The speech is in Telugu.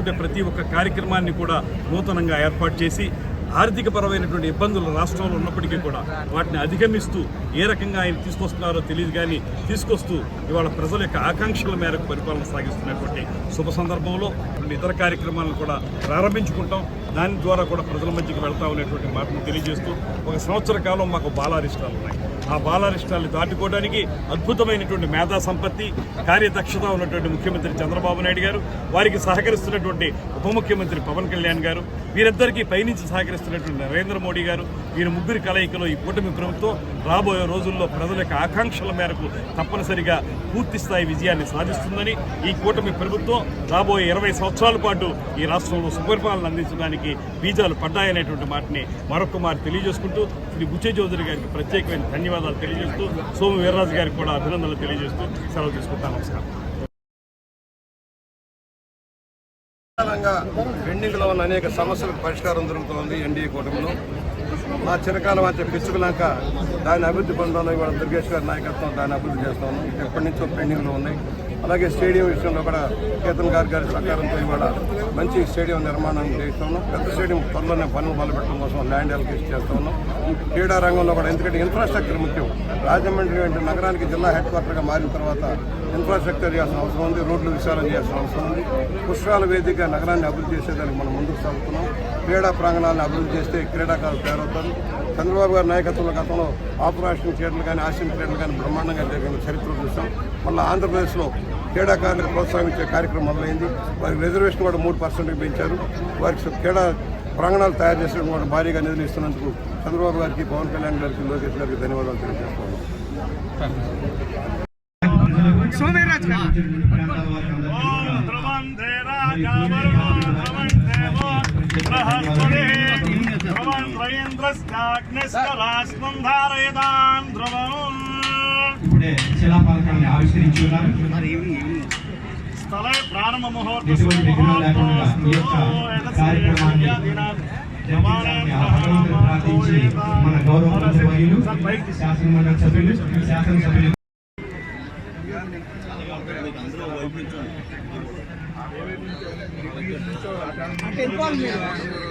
తీసుకుంటే ప్రతి ఒక్క కార్యక్రమాన్ని కూడా నూతనంగా ఏర్పాటు చేసి ఆర్థిక పరమైనటువంటి ఇబ్బందులు రాష్ట్రంలో ఉన్నప్పటికీ కూడా వాటిని అధిగమిస్తూ ఏ రకంగా ఆయన తీసుకొస్తున్నారో తెలియదు కానీ తీసుకొస్తూ ఇవాళ ప్రజల యొక్క ఆకాంక్షల మేరకు పరిపాలన సాగిస్తున్నటువంటి శుభ సందర్భంలో ఇతర కార్యక్రమాలను కూడా ప్రారంభించుకుంటాం. దాని ద్వారా కూడా ప్రజల మధ్యకి వెళ్తా ఉన్నటువంటి మాటను తెలియజేస్తూ ఒక సంవత్సర కాలం మాకు బాలారిష్టాలు ఉన్నాయి. ఆ బాలారిష్టాన్ని దాటుకోవడానికి అద్భుతమైనటువంటి మేధా సంపత్తి కార్యదక్షత ఉన్నటువంటి ముఖ్యమంత్రి చంద్రబాబు నాయుడు గారు వారికి సహకరిస్తున్నటువంటి ఉప ముఖ్యమంత్రి పవన్ కళ్యాణ్ గారు వీరిద్దరికీ పైనుంచి సహకరిస్తున్నటువంటి నరేంద్ర మోడీ గారు వీరి ముగ్గురి కలయికలో ఈ కూటమి ప్రభుత్వం రాబోయే రోజుల్లో ప్రజల యొక్క ఆకాంక్షల మేరకు తప్పనిసరిగా పూర్తి స్థాయి విజయాన్ని సాధిస్తుందని ఈ కూటమి ప్రభుత్వం రాబోయే ఇరవై సంవత్సరాల పాటు ఈ రాష్ట్రంలో సుపరిపాలన అందించడానికి బీజాలు పడ్డాయనేటువంటి మాటని మరొక మారి తెలియజేసుకుంటూ శ్రీ బుచ్చే చౌదరి గారికి ప్రత్యేకమైన ధన్యవాదాలు తెలియజేస్తూ సోము వీర్రాజు గారికి కూడా అభినందనలు తెలియజేస్తూ సెలవు తీసుకుంటాను. నమస్కారం. ప్రధానంగా పెండింగ్లో ఉన్న అనేక సమస్యలకు పరిష్కారం దొరుకుతోంది ఎన్డీఏ కూటమిలో. మా చిరకాలం వచ్చే పిచ్చుకులాక దాని అభివృద్ధి పొందడంలో ఇవాళ దుర్గేష్ గారి నాయకత్వం దాన్ని అభివృద్ధి చేస్తాము ఎప్పటి నుంచో పెండింగ్లో ఉన్నాయి. అలాగే స్టేడియం విషయంలో కూడా కేతన్ గారి గారి సహకారంతో ఇవాళ మంచి స్టేడియం నిర్మాణం చేస్తున్నాం పెద్ద స్టేడియం త్వరలోనే పనులు మొదలుపెట్టడం కోసం ల్యాండ్ అలొకేషన్ చేస్తూ ఉన్నాం. క్రీడా రంగంలో కూడా ఎందుకంటే ఇన్ఫ్రాస్ట్రక్చర్ ముఖ్యం. రాజమండ్రి అంటే నగరానికి జిల్లా హెడ్ క్వార్టర్గా మారిన తర్వాత ఇన్ఫ్రాస్ట్రక్చర్ చేయాల్సిన అవసరం ఉంది. రోడ్లు విశాలం చేయాల్సిన అవసరం ఉంది. పుష్పాల వేదిక నగరాన్ని అభివృద్ధి చేసేదానికి మనం ముందుకు సాగుతున్నాం. క్రీడా ప్రాంగణాలను అభివృద్ధి చేస్తే క్రీడాకారులు తయారవుతారు. చంద్రబాబు గారి నాయకత్వంలో గతంలో ఆపరేషన్ క్రీడలు కానీ ఆసియన్ క్రీడలు కానీ బ్రహ్మాండంగా జరిగిన చరిత్ర చూసాం. మళ్ళీ ఆంధ్రప్రదేశ్లో క్రీడాకారులకు ప్రోత్సహించే కార్యక్రమం మొదలైంది. వారికి రిజర్వేషన్ కూడా మూడు పర్సెంట్కి పెంచారు. వారికి క్రీడా ప్రాంగణాలు తయారు చేసడం కూడా భారీగా నిధులు ఇస్తున్నందుకు చంద్రబాబు గారికి పవన్ కళ్యాణ్ గారికి లోకేష్ గారికి ధన్యవాదాలు తెలియజేస్తున్నాను సోమేరాజ్ ఇప్పుడే శిలాఫలకాన్ని ఆవిష్కరించి ఉన్నారు ఎటువంటి విఘ్నం లేకుండా ఈ యొక్క కార్యక్రమాన్ని జరిపించాలని ఆ భగవంతుని ప్రార్థించి మన గౌరవ మంత్రివర్యులు శాసనమండలి సభ్యులు శాసనసభ్యులు.